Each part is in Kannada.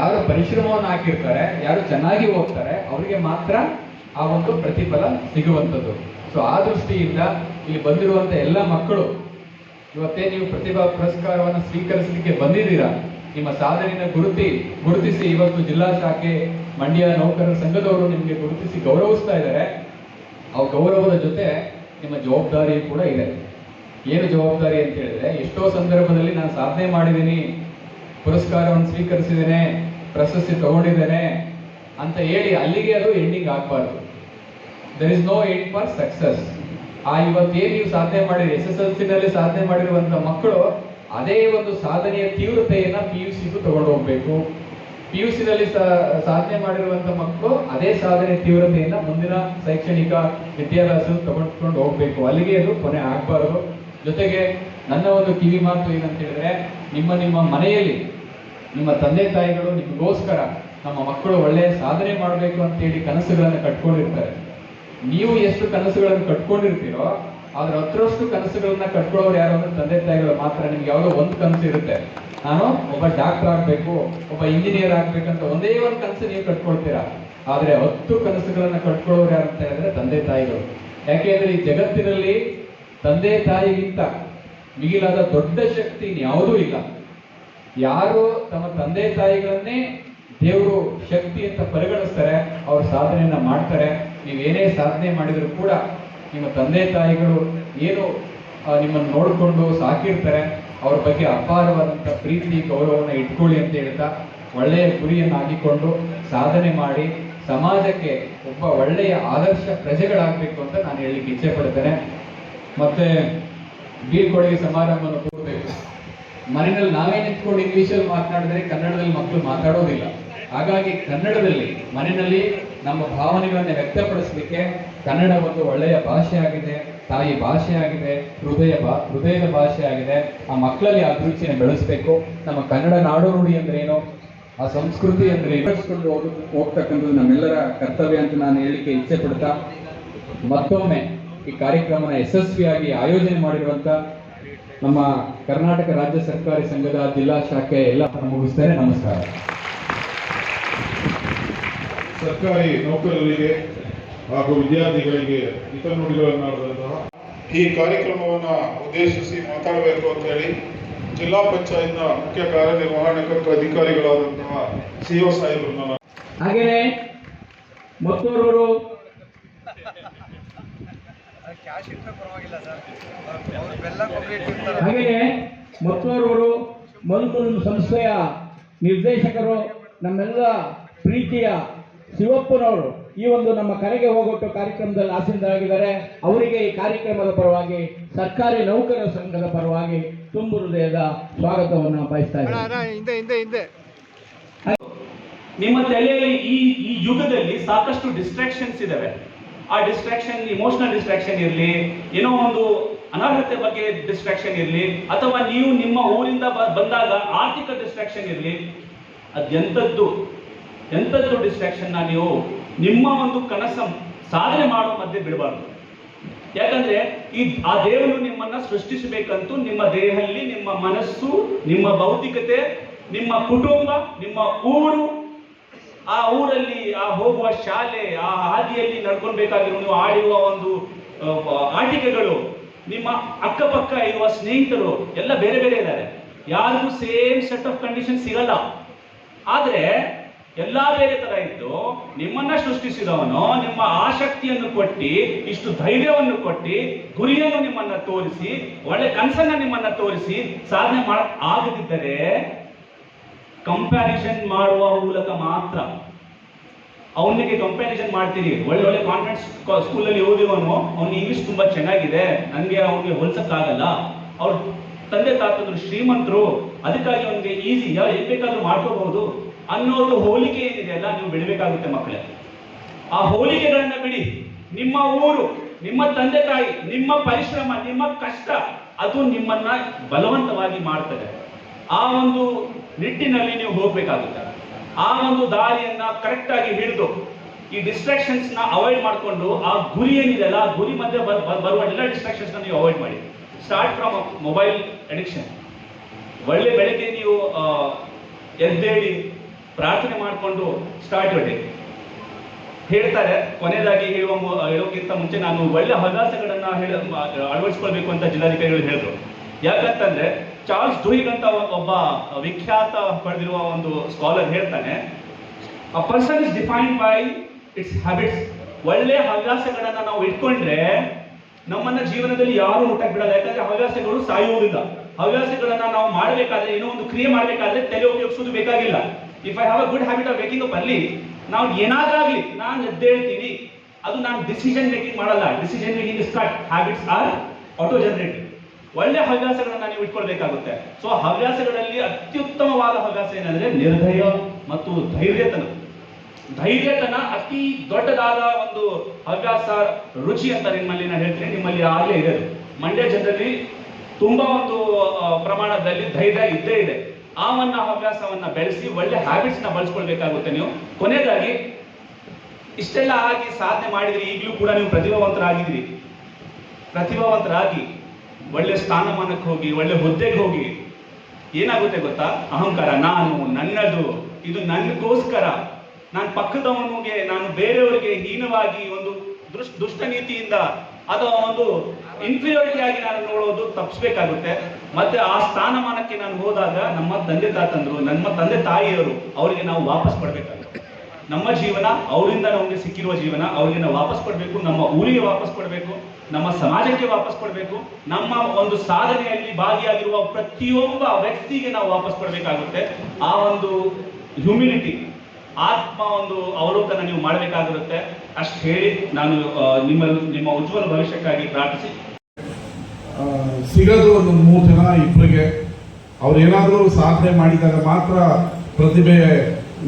ಯಾರು ಪರಿಶ್ರಮವನ್ನು ಹಾಕಿರ್ತಾರೆ, ಯಾರು ಚೆನ್ನಾಗಿ ಹೋಗ್ತಾರೆ, ಅವರಿಗೆ ಮಾತ್ರ ಆ ಒಂದು ಪ್ರತಿಫಲ ಸಿಗುವಂಥದ್ದು. ಸೊ ಆ ದೃಷ್ಟಿಯಿಂದ ಇಲ್ಲಿ ಬಂದಿರುವಂಥ ಎಲ್ಲ ಮಕ್ಕಳು, ಇವತ್ತೇ ನೀವು ಪ್ರತಿಭಾ ಪುರಸ್ಕಾರವನ್ನು ಸ್ವೀಕರಿಸಲಿಕ್ಕೆ ಬಂದಿದ್ದೀರಾ? ನಿಮ್ಮ ಸಾಧನೆಯನ್ನು ಗುರುತಿ, ಗುರುತಿಸಿ ಇವತ್ತು ಜಿಲ್ಲಾ ಶಾಖೆ, ಮಂಡ್ಯ ನೌಕರರ ಸಂಘದವರು ನಿಮಗೆ ಗುರುತಿಸಿ ಗೌರವಿಸ್ತಾ ಇದ್ದಾರೆ. ಆ ಗೌರವದ ಜೊತೆ ನಿಮ್ಮ ಜವಾಬ್ದಾರಿ ಕೂಡ ಇದೆ. ಏನು ಜವಾಬ್ದಾರಿ ಅಂತ ಹೇಳಿದ್ರೆ, ಎಷ್ಟೋ ಸಂದರ್ಭದಲ್ಲಿ ನಾನು ಸಾಧನೆ ಮಾಡಿದ್ದೀನಿ, ಪುರಸ್ಕಾರವನ್ನು ಸ್ವೀಕರಿಸಿದ್ದೇನೆ ಪ್ರಶಸ್ತಿ ತಗೊಂಡಿದ್ದೇನೆ ಅಂತ ಹೇಳಿ ಅಲ್ಲಿಗೆ ಅದು ಎಂಡಿಂಗ್ ಆಗಬಾರ್ದು. There is no end for success ಆ ಇವತ್ತೇನು ನೀವು ಸಾಧನೆ ಮಾಡಿರಿ ಎಸ್ ಎಸ್ ಎಲ್ನಲ್ಲಿ ಸಾಧನೆ ಮಾಡಿರುವಂತ ಮಕ್ಕಳು ಅದೇ ಒಂದು ಸಾಧನೆಯ ತೀವ್ರತೆಯನ್ನ ಪಿ ಯು ಸಿಗೂ ತಗೊಂಡು ಹೋಗ್ಬೇಕು. ಪಿ ಯು ನಲ್ಲಿ ಸಾಧನೆ ಮಾಡಿರುವಂತ ಮಕ್ಕಳು ಅದೇ ಸಾಧನೆ ತೀವ್ರತೆಯನ್ನ ಮುಂದಿನ ಶೈಕ್ಷಣಿಕ ವಿದ್ಯಾಭ್ಯಾಸ ತಗೊಂಡ್ಕೊಂಡು ಹೋಗ್ಬೇಕು. ಅಲ್ಲಿಗೆ ಅದು ಕೊನೆ ಆಗ್ಬಾರ್ದು. ಜೊತೆಗೆ ನನ್ನ ಒಂದು ಕಿವಿ ಮಾತು ಏನಂತ ಹೇಳಿದ್ರೆ, ನಿಮ್ಮ ನಿಮ್ಮ ಮನೆಯಲ್ಲಿ ನಿಮ್ಮ ತಂದೆ ತಾಯಿಗಳು ನಿಮಗೋಸ್ಕರ ನಮ್ಮ ಮಕ್ಕಳು ಒಳ್ಳೆಯ ಸಾಧನೆ ಮಾಡಬೇಕು ಅಂತೇಳಿ ಕನಸುಗಳನ್ನು ಕಟ್ಕೊಂಡಿರ್ತಾರೆ. ನೀವು ಎಷ್ಟು ಕನಸುಗಳನ್ನು ಕಟ್ಕೊಂಡಿರ್ತೀರೋ ಅದ್ರ ಹತ್ತರಷ್ಟು ಕನಸುಗಳನ್ನ ಕಟ್ಕೊಳ್ಳೋರು ಯಾರು ಅಂದ್ರೆ ತಂದೆ ತಾಯಿಗಳು ಮಾತ್ರ. ನಿಮ್ಗೆ ಯಾವ್ದೋ ಒಂದು ಕನಸು ಇರುತ್ತೆ. ನಾನು ಒಬ್ಬ ಡಾಕ್ಟರ್ ಆಗ್ಬೇಕು, ಒಬ್ಬ ಇಂಜಿನಿಯರ್ ಆಗ್ಬೇಕಂತ ಒಂದೇ ಒಂದು ಕನಸು ನೀವು ಕಟ್ಕೊಳ್ತೀರಾ? ಆದ್ರೆ ಹತ್ತು ಕನಸುಗಳನ್ನ ಕಟ್ಕೊಳ್ಳೋರು ಯಾರು ಅಂತ ಹೇಳಿದ್ರೆ ತಂದೆ ತಾಯಿಗಳು. ಯಾಕೆಂದ್ರೆ ಈ ಜಗತ್ತಿನಲ್ಲಿ ತಂದೆ ತಾಯಿಗಿಂತ ಮಿಗಿಲಾದ ದೊಡ್ಡ ಶಕ್ತಿ ಯಾವುದೂ ಇಲ್ಲ. ಯಾರು ತಮ್ಮ ತಂದೆ ತಾಯಿಗಳನ್ನೇ ದೇವರು ಶಕ್ತಿ ಅಂತ ಪರಿಗಣಿಸ್ತಾರೆ, ಅವ್ರ ಸಾಧನೆಯನ್ನ ಮಾಡ್ತಾರೆ. ನೀವೇನೇ ಸಾಧನೆ ಮಾಡಿದ್ರು ಕೂಡ ನಿಮ್ಮ ತಂದೆ ತಾಯಿಗಳು ಏನು ನಿಮ್ಮನ್ನು ನೋಡಿಕೊಂಡು ಸಾಕಿರ್ತಾರೆ. ಅವ್ರ ಬಗ್ಗೆ ಅಪಾರವಾದಂಥ ಪ್ರೀತಿ, ಗೌರವವನ್ನು ಇಟ್ಕೊಳ್ಳಿ ಅಂತ ಹೇಳ್ತಾ ಒಳ್ಳೆಯ ಗುರಿಯನ್ನು ಹಾಕಿಕೊಂಡು ಸಾಧನೆ ಮಾಡಿ ಸಮಾಜಕ್ಕೆ ಒಬ್ಬ ಒಳ್ಳೆಯ ಆದರ್ಶ ಪ್ರಜೆಗಳಾಗಬೇಕು ಅಂತ ನಾನು ಹೇಳಲಿಕ್ಕೆ ಇಚ್ಛೆ ಪಡ್ತೇನೆ. ಮತ್ತೆ ಬೀಳ್ಕೊಡುಗೆ ಸಮಾರಂಭವನ್ನು ಮನೆಯಲ್ಲಿ ನಾವೇ ನಿಂತ್ಕೊಂಡು ಇಂಗ್ಲೀಷಲ್ಲಿ ಮಾತನಾಡಿದ್ರೆ ಕನ್ನಡದಲ್ಲಿ ಮಕ್ಕಳು ಮಾತಾಡೋದಿಲ್ಲ. ಹಾಗಾಗಿ ಕನ್ನಡದಲ್ಲಿ, ಮನೆಯಲ್ಲಿ ನಮ್ಮ ಭಾವನೆಗಳನ್ನ ವ್ಯಕ್ತಪಡಿಸಲಿಕ್ಕೆ ಕನ್ನಡ ಒಂದು ಒಳ್ಳೆಯ ಭಾಷೆ ಆಗಿದೆ, ತಾಯಿ ಭಾಷೆ ಆಗಿದೆ, ಹೃದಯ ಬಾ ಹೃದಯದ ಭಾಷೆ ಆಗಿದೆ. ಆ ಮಕ್ಕಳಲ್ಲಿ ಆ ಅಭಿರುಚಿಯನ್ನು ಬೆಳೆಸಬೇಕು. ನಮ್ಮ ಕನ್ನಡ ನಾಡು ನುಡಿ ಅಂದ್ರೆ ಏನು? ಆ ಸಂಸ್ಕೃತಿ ಅಂದ್ರೆ ಬೆಳೆಸ್ಕೊಂಡು ಹೋಗ, ಹೋಗ್ತಕ್ಕಂಥದ್ದು ನಮ್ಮೆಲ್ಲರ ಕರ್ತವ್ಯ ಅಂತ ನಾನು ಹೇಳಿಕೆ ಇಚ್ಛೆ ಪಡ್ತಾ, ಮತ್ತೊಮ್ಮೆ ಈ ಕಾರ್ಯಕ್ರಮನ ಯಶಸ್ವಿಯಾಗಿ ಆಯೋಜನೆ ಮಾಡಿರುವಂತ ನಮ್ಮ ಕರ್ನಾಟಕ ರಾಜ್ಯ ಸರ್ಕಾರಿ ಸಂಘದ ಜಿಲ್ಲಾ ಶಾಖೆ ಎಲ್ಲ ಮುಗಿಸ್ತೇನೆ ನಮಸ್ಕಾರ. ಸರ್ಕಾರಿ ನೌಕರರಿಗೆ ಹಾಗೂ ವಿದ್ಯಾರ್ಥಿಗಳಿಗೆ ಹಿತನುಡಿಗಳನ್ನಾಡುವಂತಹ ಈ ಕಾರ್ಯಕ್ರಮವನ್ನು ಉದ್ದೇಶಿಸಿ ಮಾತಾಡಬೇಕು ಅಂತ ಹೇಳಿ ಜಿಲ್ಲಾ ಪಂಚಾಯತ್ನ ಮುಖ್ಯ ಕಾರ್ಯನಿರ್ವಹಣಾಧಿಕಾರಿ ಅಧಿಕಾರಿಗಳಾದಂತಹ ಸಿಒ ಸಾಹೇಬ್ರನ್ನ ನಾನು ಹಾಗೆಯೇ ಮತ್ತೋರ್ವರು ಹಾಗೆಯೇ ಮತ್ತೋರ್ವರು ಮಲ್ಕುಲ್ ಸಂಸ್ಥೆಯ ನಿರ್ದೇಶಕರು ನಮ್ಮೆಲ್ಲ ಪ್ರೀತಿಯ ಶಿವಪ್ಪನವರು ಈ ಒಂದು ನಮ್ಮ ಕರೆಗೆ ಹೋಗೊಟ್ಟು ಕಾರ್ಯಕ್ರಮದಲ್ಲಿ ಆಸೀನರಾಗಿದ್ದಾರೆ. ಅವರಿಗೆ ಈ ಕಾರ್ಯಕ್ರಮದ ಪರವಾಗಿ ಸರ್ಕಾರಿ ನೌಕರರ ಸಂಘದ ಪರವಾಗಿ ತುಂಬು ಹೃದಯದ ಸ್ವಾಗತವನ್ನು ಬಯಸ್ತಾ ಇದ್ದಾರೆ ನಿಮ್ಮ ತಲೆಯಲ್ಲಿ ಈ ಈ ಯುಗದಲ್ಲಿ ಸಾಕಷ್ಟು ಡಿಸ್ಟ್ರಾಕ್ಷನ್ಸ್ ಇದಾವೆ. ಆ ಡಿಸ್ಟ್ರಾಕ್ಷನ್ ಇಮೋಷನಲ್ ಡಿಸ್ಟ್ರಾಕ್ಷನ್ ಇರಲಿ, ಏನೋ ಒಂದು ಅನರ್ಹತೆ ಬಗ್ಗೆ ಡಿಸ್ಟ್ರಾಕ್ಷನ್ ಇರಲಿ, ಅಥವಾ ನೀವು ನಿಮ್ಮ ಊರಿಂದ ಬಂದಾಗ ಆರ್ಥಿಕ ಡಿಸ್ಟ್ರಾಕ್ಷನ್ ಇರಲಿ ಅದೆಂಥದ್ದು ಎಂಥದ್ದು ಡಿಸ್ಟ್ರಾಕ್ಷನ್ನ ನೀವು ನಿಮ್ಮ ಒಂದು ಕನಸ ಸಾಧನೆ ಮಾಡೋ ಮಧ್ಯೆ ಬಿಡಬಾರ್ದು. ಯಾಕಂದ್ರೆ ಈ ಆ ದೇವರು ನಿಮ್ಮನ್ನ ಸೃಷ್ಟಿಸಬೇಕಂತೂ ನಿಮ್ಮ ದೇಹದಲ್ಲಿ ನಿಮ್ಮ ಮನಸ್ಸು, ನಿಮ್ಮ ಭೌತಿಕತೆ, ನಿಮ್ಮ ಕುಟುಂಬ, ನಿಮ್ಮ ಊರು ಆ ಊರಲ್ಲಿ, ಆ ಹೋಗುವ ಶಾಲೆ, ಆ ಹಾದಿಯಲ್ಲಿ ನಡ್ಕೊಳ್ಬೇಕಾಗಿರೋ ನೀವು ಆಡಿರುವ ಒಂದು ಆಟಿಕೆಗಳು, ನಿಮ್ಮ ಅಕ್ಕಪಕ್ಕ ಇರುವ ಸ್ನೇಹಿತರು, ಎಲ್ಲ ಬೇರೆ ಬೇರೆ ಇದ್ದಾರೆ. ಯಾರಿಗೂ ಸೇಮ್ ಸೆಟ್ ಆಫ್ ಕಂಡೀಷನ್ ಸಿಗಲ್ಲ. ಆದ್ರೆ, ಎಲ್ಲ ಬೇರೆ ತರ ಇದ್ದು, ನಿಮ್ಮನ್ನ ಸೃಷ್ಟಿಸಿದವನು, ನಿಮ್ಮ ಆಸಕ್ತಿಯನ್ನು ಕೊಟ್ಟಿ, ಇಷ್ಟು ಧೈರ್ಯವನ್ನು ಕೊಟ್ಟಿ, ಗುರಿಯನ್ನು ನಿಮ್ಮನ್ನ ತೋರಿಸಿ, ಒಳ್ಳೆ ಕನಸನ್ನ ನಿಮ್ಮನ್ನ ತೋರಿಸಿ, ಸಾಧನೆ ಮಾಡ, ಆಗದಿದ್ದರೆ ಕಂಪ್ಯಾರಿಸನ್ ಮಾಡುವ ಮೂಲಕ ಮಾತ್ರ ಅವನಿಗೆ ಕಂಪ್ಯಾರಿಸನ್ ಮಾಡ್ತೀರಿ. ಒಳ್ಳೆ ಒಳ್ಳೆ ಕಾನ್ಫಿಡೆನ್ಸ್ ಸ್ಕೂಲಲ್ಲಿ ಓದಿರೋನು ಅವ್ನು ಇಂಗ್ಲಿಷ್ ತುಂಬಾ ಚೆನ್ನಾಗಿದೆ ನನಗೆ ಅವನಿಗೆ ಹೋಲ್ಸಕ್ಕಾಗಲ್ಲ. ಅವ್ರ ತಂದೆ ತಾತಂದ್ರು ಶ್ರೀಮಂತರು, ಅದಕ್ಕಾಗಿ ಅವನಿಗೆ ಈಸಿ ಏನ್ ಬೇಕಾದ್ರೂ ಮಾಡ್ಕೋಬಹುದು. ಅನ್ನೋದು ಹೋಲಿಕೆ ಏನಿದೆ ಅಲ್ಲ ನೀವು ಬಿಡಬೇಕಾಗುತ್ತೆ ಮಕ್ಕಳೇ. ಆ ಹೋಲಿಕೆಗಳನ್ನ ಬಿಡಿ. ನಿಮ್ಮ ಊರು, ನಿಮ್ಮ ತಂದೆ ತಾಯಿ, ನಿಮ್ಮ ಪರಿಶ್ರಮ, ನಿಮ್ಮ ಕಷ್ಟ, ಅದು ನಿಮ್ಮನ್ನ ಬಲವಂತವಾಗಿ ಮಾಡ್ತದೆ. ಆ ಒಂದು ನಿಟ್ಟಿನಲ್ಲಿ ನೀವು ಹೋಗಬೇಕಾಗುತ್ತೆ. ಆ ಒಂದು ದಾರಿಯನ್ನ ಕರೆಕ್ಟ್ ಆಗಿ ಹಿಡಿದು ಈ ಡಿಸ್ಟ್ರಾಕ್ಷನ್ಸ್ನ ಅವಾಯ್ಡ್ ಮಾಡಿಕೊಂಡು ಆ ಗುರಿ ಏನಿದೆ ಅಲ್ಲ ಆ ಗುರಿ ಮಧ್ಯೆ ಬರ್- ಬರ್- ಬರುವ ಎಲ್ಲ ಡಿಸ್ಟ್ರಾಕ್ಷನ್ಸ್ ನೀವು ಅವಾಯ್ಡ್ ಮಾಡಿ. ಸ್ಟಾರ್ಟ್ ಫ್ರಮ್ ಮೊಬೈಲ್ ಅಡಿಕ್ಷನ್ ಒಳ್ಳೆ ಬೆಳಗ್ಗೆ ನೀವು ಎದ್ದೇಳಿ ಪ್ರಾರ್ಥನೆ ಮಾಡಿಕೊಂಡು ಸ್ಟಾರ್ಟ್ ಮಾಡಿ ಹೇಳ್ತಾರೆ, ಕೊನೆಯದಾಗಿ ಹೇಳುವ ಹೇಳೋಕ್ಕಿಂತ ಮುಂಚೆ ನಾನು ಒಳ್ಳೆ ಹವ್ಯಾಸಗಳನ್ನ ಹೇಳ, ಅಳವಡಿಸ್ಕೊಳ್ಬೇಕು ಅಂತ ಜಿಲ್ಲಾಧಿಕಾರಿಗಳು ಹೇಳಿದ್ರು. ಯಾಕಂತಂದ್ರೆ ಚಾರ್ಲ್ಸ್ ಡೂಯಿಂಗ್ ಅಂತ ಒಬ್ಬ ವಿಖ್ಯಾತ ಪಡೆದಿರುವ ಒಂದು ಸ್ಕಾಲರ್ ಹೇಳ್ತಾನೆ a person is defined by its habits ಒಳ್ಳೆ ಹವ್ಯಾಸಗಳನ್ನ ನಾವು ಇಟ್ಕೊಂಡ್ರೆ ನಮ್ಮನ್ನ ಜೀವನದಲ್ಲಿ ಯಾರು ಊಟಕ್ಕೆ ಬಿಡಲ್ಲ. ಯಾಕಂದ್ರೆ ಹವ್ಯಾಸಗಳು ಸಾಯುವುದಿಲ್ಲ. ಹವ್ಯಾಸಗಳನ್ನ ನಾವು ಮಾಡಬೇಕಾದ್ರೆ, ಏನೋ ಒಂದು ಕ್ರಿಯೆ ಮಾಡಬೇಕಾದ್ರೆ ತಲೆ ಉಪಯೋಗಿಸೋದು ಬೇಕಾಗಿಲ್ಲ. If I have a good habit of waking up ಅಲ್ಲಿ ನಾವು ಏನಾದ್ರಾಗ್ಲಿ, ನಾನು ಎದ್ದೇಳ್ತೀನಿ. ಅದು ನಾನು ಡಿಸಿಷನ್ ಮೇಕಿಂಗ್ ಮಾಡಲ್ಲ. Decision making is cut habits are auto generated ಒಳ್ಳೆ ಹವ್ಯಾಸಗಳನ್ನ ನೀವು ಇಟ್ಕೊಳ್ಬೇಕಾಗುತ್ತೆ. ಸೊ ಹವ್ಯಾಸಗಳಲ್ಲಿ ಅತ್ಯುತ್ತಮವಾದ ಹವ್ಯಾಸ ಏನಂದ್ರೆ ನಿರ್ಧಯ ಮತ್ತು ಧೈರ್ಯತನ. ಧೈರ್ಯತನ ಅತಿ ದೊಡ್ಡದಾದ ಒಂದು ಹವ್ಯಾಸ ರುಚಿ ಅಂತ ನಿಮ್ಮಲ್ಲಿ ನಾನು ಹೇಳ್ತೀನಿ. ನಿಮ್ಮಲ್ಲಿ ಆಗಲೇ ಇದೆ. ಮಂಡ್ಯ ಜನರಲ್ಲಿ ತುಂಬಾ ಒಂದು ಪ್ರಮಾಣದಲ್ಲಿ ಧೈರ್ಯ ಇದ್ದೇ ಇದೆ. ಆ ಒಂದು ಹವ್ಯಾಸವನ್ನ ಬೆಳೆಸಿ ಒಳ್ಳೆ ಹ್ಯಾಬಿಟ್ಸ್ನ ಬಳಸ್ಕೊಳ್ಬೇಕಾಗುತ್ತೆ ನೀವು. ಕೊನೆಯದಾಗಿ, ಇಷ್ಟೆಲ್ಲ ಆಗಿ ಸಾಧನೆ ಮಾಡಿದ್ರಿ ಈಗಲೂ ಕೂಡ ನೀವು ಪ್ರತಿಭಾವಂತರಾಗಿದ್ದೀರಿ. ಪ್ರತಿಭಾವಂತರಾಗಿ. ಒಳ್ಳೆ ಸ್ಥಾನಮಾನಕ್ಕೆ ಹೋಗಿ, ಒಳ್ಳೆ ಹುದ್ದೆಗೆ ಹೋಗಿ ಏನಾಗುತ್ತೆ ಗೊತ್ತಾ? ಅಹಂಕಾರ, ನಾನು, ನನ್ನದು, ಇದು ನನಗೋಸ್ಕರ. ನಾನು ಪಕ್ಕದವನಿಗೆ, ನಾನು ಬೇರೆಯವರಿಗೆ ಹೀನವಾಗಿ ಒಂದು ದುಷ್ಟ ದುಷ್ಟ ನೀತಿಯಿಂದ ಅಥವಾ ಒಂದು ಇನ್ಫೀರಿಯಾರಿಟಿ ಆಗಿ ನಾನು ನೋಡೋದು ತಪ್ಪಿಸ್ಬೇಕಾಗುತ್ತೆ ಮತ್ತೆ ಆ ಸ್ಥಾನಮಾನಕ್ಕೆ ನಾನು ಹೋದಾಗ ನಮ್ಮ ತಂದೆ ತಾತಂದ್ರು, ನಮ್ಮ ತಂದೆ ತಾಯಿಯವರು ಅವರಿಗೆ ನಾವು ವಾಪಸ್ ಕೊಡ್ಬೇಕಾಗುತ್ತೆ. ನಮ್ಮ ಜೀವನ, ಅವರಿಂದ ನಮಗೆ ಸಿಕ್ಕಿರುವ ಜೀವನ ಅವರಿಗೆ ನಾವು ವಾಪಸ್ ಕೊಡಬೇಕು, ನಮ್ಮ ಊರಿಗೆ ವಾಪಸ್ ಕೊಡಬೇಕು, ನಮ್ಮ ಸಮಾಜಕ್ಕೆ ವಾಪಸ್ ಕೊಡಬೇಕು, ನಮ್ಮ ಒಂದು ಸಾಧನೆಯಲ್ಲಿ ಭಾಗಿಯಾಗಿರುವ ಪ್ರತಿಯೊಬ್ಬ ವ್ಯಕ್ತಿಗೆ ನಾವು ವಾಪಸ್ ಕೊಡಬೇಕಾಗುತ್ತೆ. ಆ ಒಂದು ಹ್ಯುಮಿನಿಟಿ ಆತ್ಮ ಒಂದು ಅವಲೋಕನ ನೀವು ಮಾಡಬೇಕಾಗಿರುತ್ತೆ. ಅಷ್ಟು ಹೇಳಿ ನಾನು ನಿಮ್ಮ ನಿಮ್ಮ ಉಜ್ವಲ ಭವಿಷ್ಯಕ್ಕಾಗಿ ಪ್ರಾರ್ಥಿಸಿ. ಸಿಗೋದು ಒಂದು ಮೂರು ಜನ ಇಬ್ಬರಿಗೆ ಅವ್ರು ಏನಾದರೂ ಸಾಧನೆ ಮಾಡಿದಾಗ ಮಾತ್ರ ಪ್ರತಿಭೆ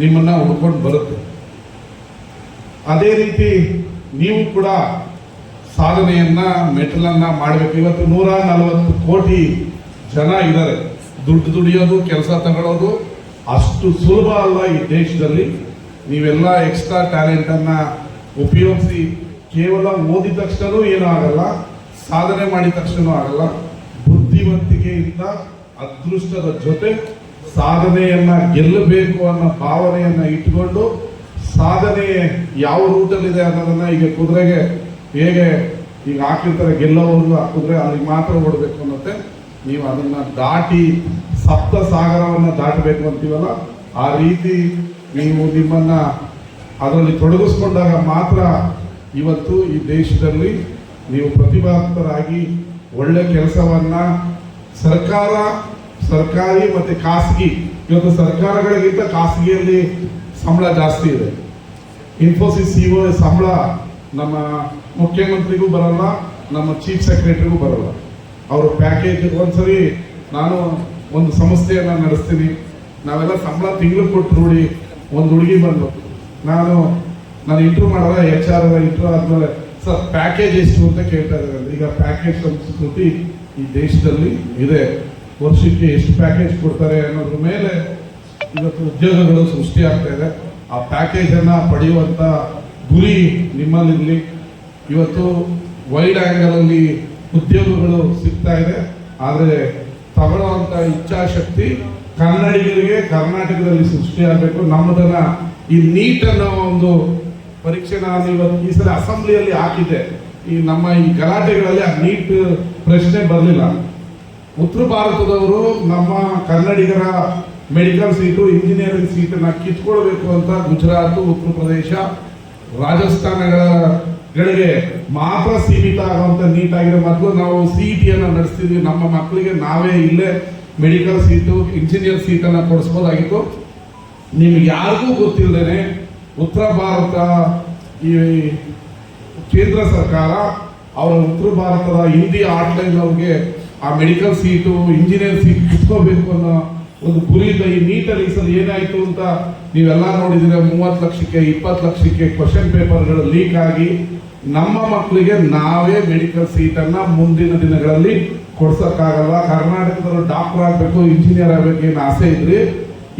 ನಿಮ್ಮನ್ನ ಹುಡ್ಕೊಂಡು ಬರುತ್ತೆ. ಅದೇ ರೀತಿ ನೀವು ಕೂಡ ಸಾಧನೆಯನ್ನ ಮೆಟಲನ್ನ ಮಾಡಬೇಕು. ಇವತ್ತು ನೂರ ನಲವತ್ತು ಕೋಟಿ ಜನ ಇದ್ದಾರೆ. ದುಡ್ಡು ದುಡಿಯೋದು, ಕೆಲಸ ತಗೊಳ್ಳೋದು ಅಷ್ಟು ಸುಲಭ ಅಲ್ಲ ಈ ದೇಶದಲ್ಲಿ. ನೀವೆಲ್ಲ ಎಕ್ಸ್ಟ್ರಾ ಟ್ಯಾಲೆಂಟನ್ನ ಉಪಯೋಗಿಸಿ ಕೇವಲ ಓದಿದ ತಕ್ಷಣ ಏನೂ ಆಗಲ್ಲ ಸಾಧನೆ ಮಾಡಿದ ತಕ್ಷಣ ಆಗಲ್ಲ. ಬುದ್ಧಿವಂತಿಕೆಯಿಂದ, ಅದೃಷ್ಟದ ಜೊತೆ ಸಾಧನೆಯನ್ನ ಗೆಲ್ಲಬೇಕು ಅನ್ನೋ ಭಾವನೆಯನ್ನ ಇಟ್ಕೊಂಡು ಸಾಧನೆ ಯಾವ ರೂಟಲ್ಲಿದೆ ಅನ್ನೋದನ್ನ ಈಗ ಕುದುರೆಗೆ ಹೇಗೆ ಈಗ ಹಾಕಿರ್ತಾರೆ ಗೆಲ್ಲೋರು ಆ ಕುದುರೆ ಅಲ್ಲಿಗೆ ಮಾತ್ರ ಓಡಬೇಕು ಅನ್ನತ್ತೆ ನೀವು ಅದನ್ನ ದಾಟಿ ಸಪ್ತ ಸಾಗರವನ್ನ ದಾಟಬೇಕು ಅಂತೀವಲ್ಲ, ಆ ರೀತಿ ನೀವು ನಿಮ್ಮನ್ನ ಅದರಲ್ಲಿ ತೊಡಗಿಸ್ಕೊಂಡಾಗ ಮಾತ್ರ ಇವತ್ತು ಈ ದೇಶದಲ್ಲಿ ನೀವು ಪ್ರತಿಭಾವಂತರಾಗಿ ಒಳ್ಳೆ ಕೆಲಸವನ್ನ ಸರ್ಕಾರ, ಸರ್ಕಾರಿ ಮತ್ತೆ ಖಾಸಗಿ, ಇವತ್ತು ಸರ್ಕಾರಗಳಿಗಿಂತ ಖಾಸಗಿಯಲ್ಲಿ ಸಂಬಳ ಜಾಸ್ತಿ ಇದೆ. ಇನ್ಫೋಸಿಸ್ ಸಿಒ ಸಂಬಳ ನಮ್ಮ ಮುಖ್ಯಮಂತ್ರಿಗೂ ಬರಲ್ಲ, ನಮ್ಮ ಚೀಫ್ ಸೆಕ್ರೆಟರಿಗೂ ಬರಲ್ಲ. ಅವರು ಪ್ಯಾಕೇಜ್ ಒಂದ್ಸರಿ ನಾನು ಒಂದು ಸಂಸ್ಥೆಯನ್ನು ನಡೆಸ್ತೀನಿ. ನಾವೆಲ್ಲ ಸಂಬಳ ತಿಂಗಳು ಕೊಟ್ಟು ನೋಡಿ ಒಂದು ಹುಡುಗಿ ಬಂದು ನಾನು ನಾನು ಇಂಟ್ರೂ ಮಾಡಲ್ಲ ಎಚ್ ಆರ್ ಇಂಟ್ರೂ ಆದಮೇಲೆ, ಸರ್ ಪ್ಯಾಕೇಜ್ ಎಷ್ಟು ಅಂತ ಕೇಳ್ತಾ ಇದ್ದಾರೆ. ಈಗ ಪ್ಯಾಕೇಜ್ ಸಂಸ್ಕೃತಿ ಈ ದೇಶದಲ್ಲಿ ಇದೆ. ವರ್ಷಕ್ಕೆ ಎಷ್ಟು ಪ್ಯಾಕೇಜ್ ಕೊಡ್ತಾರೆ ಅನ್ನೋದ್ರ ಮೇಲೆ ಇವತ್ತು ಉದ್ಯೋಗಗಳು ಸೃಷ್ಟಿಯಾಗ್ತಾ ಇದೆ. ಆ ಪ್ಯಾಕೇಜ್ ಪಡೆಯುವಂಥ ಗುರಿ ನಿಮ್ಮಲ್ಲಿರಲಿ. ಇವತ್ತು ವೈಡ್ ಆಂಗಲ್ ಅಲ್ಲಿ ಉದ್ಯೋಗಗಳು ಸಿಗ್ತಾ ಇದೆ. ಆದರೆ ತಗೊಳ್ಳುವಂತ ಇಚ್ಛಾಶಕ್ತಿ ಕನ್ನಡಿಗರಿಗೆ ಕರ್ನಾಟಕದಲ್ಲಿ ಸೃಷ್ಟಿಯಾಗಬೇಕು ನಮ್ಮದನ್ನು ಈ ನೀಟ್ ಅನ್ನೋ ಒಂದು ಪರೀಕ್ಷೆ ನಾನು ಇವತ್ತು ಈ ಸಲ ಅಸೆಂಬ್ಲಿಯಲ್ಲಿ ಹಾಕಿದ್ದೆ. ಈ ನಮ್ಮ ಈ ಗಲಾಟೆಗಳಲ್ಲಿ ಆ ನೀಟ್ ಪ್ರಶ್ನೆ ಬರಲಿಲ್ಲ. ಉತ್ತರ ಭಾರತದವರು ನಮ್ಮ ಕನ್ನಡಿಗರ ಮೆಡಿಕಲ್ ಸೀಟು ಇಂಜಿನಿಯರಿಂಗ್ ಸೀಟನ್ನು ಕಿತ್ಕೊಳ್ಬೇಕು ಅಂತ ಗುಜರಾತ್, ಉತ್ತರ ಪ್ರದೇಶ ರಾಜಸ್ಥಾನಗಳಿಗೆ ಮಾತ್ರ ಸೀಮಿತ ಆಗುವಂಥ ನೀಟ್ ಆಗಿದೆ. ಮೊದಲು ನಾವು ಸಿಇಟಿಯನ್ನ ನಡೆಸ್ತಿದ್ವಿ. ನಮ್ಮ ಮಕ್ಕಳಿಗೆ ನಾವೇ ಇಲ್ಲೇ ಮೆಡಿಕಲ್ ಸೀಟು ಇಂಜಿನಿಯರ್ ಸೀಟನ್ನು ಕೊಡಿಸ್ಬೋದಾಗಿತ್ತು. ನಿಮ್ಗೆ ಯಾರಿಗೂ ಗೊತ್ತಿಲ್ಲದೇ ಉತ್ತರ ಭಾರತ, ಈ ಕೇಂದ್ರ ಸರ್ಕಾರ ಅವರ ಉತ್ತರ ಭಾರತದ ಹಿಂದಿ ಆಟ್ಲೈನ್ ಅವ್ರಿಗೆ ಆ ಮೆಡಿಕಲ್ ಸೀಟು ಇಂಜಿನಿಯರ್ ಸೀಟ್ ಕಿತ್ಕೋಬೇಕು ಅನ್ನೋ ಒಂದು ಕುರಿಯಿಂದ ಈ ನೀಟಲ್ಲಿ ಸಲ ಏನಾಯ್ತು ಅಂತ ನೀವೆಲ್ಲ ನೋಡಿದ್ರೆ ಮೂವತ್ತು ಲಕ್ಷಕ್ಕೆ, ಇಪ್ಪತ್ತು ಲಕ್ಷಕ್ಕೆ ಕ್ವಶನ್ ಪೇಪರ್ಗಳು ಲೀಕ್ ಆಗಿ ನಮ್ಮ ಮಕ್ಕಳಿಗೆ ನಾವೇ ಮೆಡಿಕಲ್ ಸೀಟನ್ನು ಮುಂದಿನ ದಿನಗಳಲ್ಲಿ ಕೊಡ್ಸೋಕ್ಕಾಗಲ್ಲ ಕರ್ನಾಟಕದವರು ಡಾಕ್ಟರ್ ಆಗಬೇಕು ಇಂಜಿನಿಯರ್ ಆಗಬೇಕು ಏನು ಆಸೆ ಇದ್ರಿ?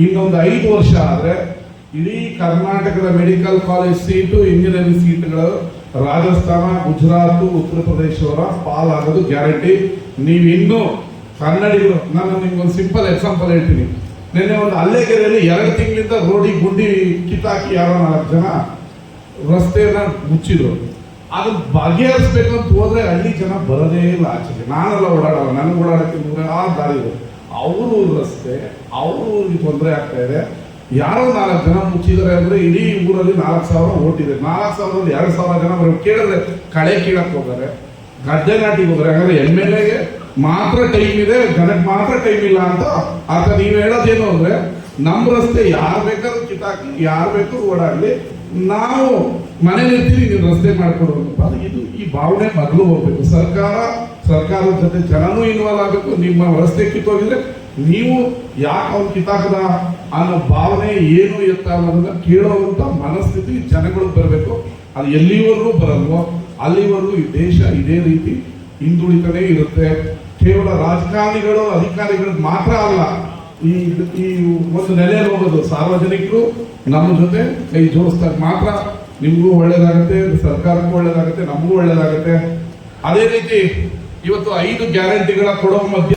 ಇನ್ನೊಂದು ಐದು ವರ್ಷ ಆದ್ರೆ ಇಡೀ ಕರ್ನಾಟಕದ ಮೆಡಿಕಲ್ ಕಾಲೇಜ್ ಸೀಟು ಇಂಜಿನಿಯರಿಂಗ್ ಸೀಟ್ಗಳು ರಾಜಸ್ಥಾನ, ಗುಜರಾತ್, ಉತ್ತರ ಪ್ರದೇಶವರ ಪಾಲಾಗೋದು ಗ್ಯಾರಂಟಿ ನೀವು ಇನ್ನೂ ಕನ್ನಡಿಗರು, ನಾನು ನಿಮ್ಗೊಂದು ಸಿಂಪಲ್ ಎಕ್ಸಾಂಪಲ್ ಹೇಳ್ತೀನಿ. ನಿನ್ನೆ ಒಂದು ಹಲ್ಲೆಗೆರೆಯಲ್ಲಿ ಎರಡು ತಿಂಗಳಿಂದ ರೋಡಿಗೆ ಗುಂಡಿ ಕಿತ್ತಾಕಿ ಯಾರೋ ನಾಲ್ಕು ಜನ ರಸ್ತೆಯನ್ನ ಮುಚ್ಚಿದ್ರು. ಅದನ್ನ ಬಗೆಹರಿಸ್ಬೇಕು ಅಂತ ಹೋದ್ರೆ ಹಳ್ಳಿ ಜನ ಬರೋದೇ ಇಲ್ಲ ಆಚೆಗೆ. ನಾನೆಲ್ಲ ಓಡಾಡಲ್ಲ, ನನಗೆ ಓಡಾಡಕ್ಕೆ ಆ ದಾರಿ ಇದೆ. ಅವ್ರ ರಸ್ತೆ, ಅವರು ತೊಂದರೆ ಆಗ್ತಾ ಇದೆ. ಯಾರೋ ನಾಲ್ಕು ಜನ ಮುಚ್ಚಿದ್ದಾರೆ ಅಂದ್ರೆ ಇಡೀ ಊರಲ್ಲಿ ನಾಲ್ಕು ಸಾವಿರ ಓಟಿದೆ ನಾಲ್ಕು ಸಾವಿರದಲ್ಲಿ ಎರಡು ಸಾವಿರ ಜನ ಬರೋ ಕೇಳಿದ್ರೆ ಕಳೆ ಕೀಳಕ್ಕೆ ಹೋಗಾರೆ ಗದ್ದೆ ನಾಟಿಗೆ ಹೋದ್ರೆ ಯಾಕಂದ್ರೆ ಎಂ ಎಲ್ ಎಗೆ ಮಾತ್ರ ಟೈಮ್ ಇದೆ ಜನಕ್ಕೆ ಮಾತ್ರ ಟೈಮ್ ಇಲ್ಲ ಅಂತ. ಆತ ನೀವು ಹೇಳೋದೇನು ಅಂದ್ರೆ ನಮ್ಮ ರಸ್ತೆ ಯಾರು ಬೇಕಾದ್ರೂ ಕಿತಾಕಿ ಯಾರು ಬೇಕಾದ್ರೂ ಓಡಾಡ್ಲಿ. ನಾವು ಮನೆ ಇರ್ತೀವಿ ನೀವು ರಸ್ತೆ ಮಾಡ್ಕೊಡು ಅಂತ. ಇದು, ಈ ಭಾವನೆ ಮೊದಲು ಹೋಗ್ಬೇಕು. ಸರ್ಕಾರ, ಸರ್ಕಾರದ ಜೊತೆ ಜನನೂ ಇನ್ವಾಲ್ವ್ ಆಗಬೇಕು. ನಿಮ್ಮ ರಸ್ತೆ ಕಿತ್ತೋಗಿದ್ರೆ ನೀವು ಯಾಕೆ ಅವ್ನು ಕಿತ್ತಾಕದ ಅನ್ನೋ ಭಾವನೆ ಏನು ಎತ್ತ ಅನ್ನೋದನ್ನ ಕೇಳೋವಂತ ಮನಸ್ಥಿತಿ ಜನಗಳು ಬರಬೇಕು. ಅದು ಎಲ್ಲಿವರೆಗೂ ಬರಲ್ವೋ, ಅಲ್ಲಿವರೆಗೂ ಈ ದೇಶ ಇದೇ ರೀತಿ ಹಿಂದುಳಿತಾನೇ ಇರುತ್ತೆ. ಕೇವಲ ರಾಜಕಾರಣಿಗಳು, ಅಧಿಕಾರಿಗಳು ಮಾತ್ರ ಅಲ್ಲ, ಈ ಈ ಒಂದು ನೆಲೆ ಹೋಗೋದು ಸಾರ್ವಜನಿಕರು ನಮ್ಮ ಜೊತೆ ಕೈ ಜೋಡಿಸ್ದಾಗ ಮಾತ್ರ ನಿಮಗೂ ಒಳ್ಳೇದಾಗುತ್ತೆ, ಸರ್ಕಾರಕ್ಕೂ ಒಳ್ಳೇದಾಗುತ್ತೆ, ನಮಗೂ ಒಳ್ಳೇದಾಗುತ್ತೆ. ಅದೇ ರೀತಿ ಇವತ್ತು ಐದು ಗ್ಯಾರಂಟಿಗಳ ಕೊಡೋ ಮಧ್ಯೆ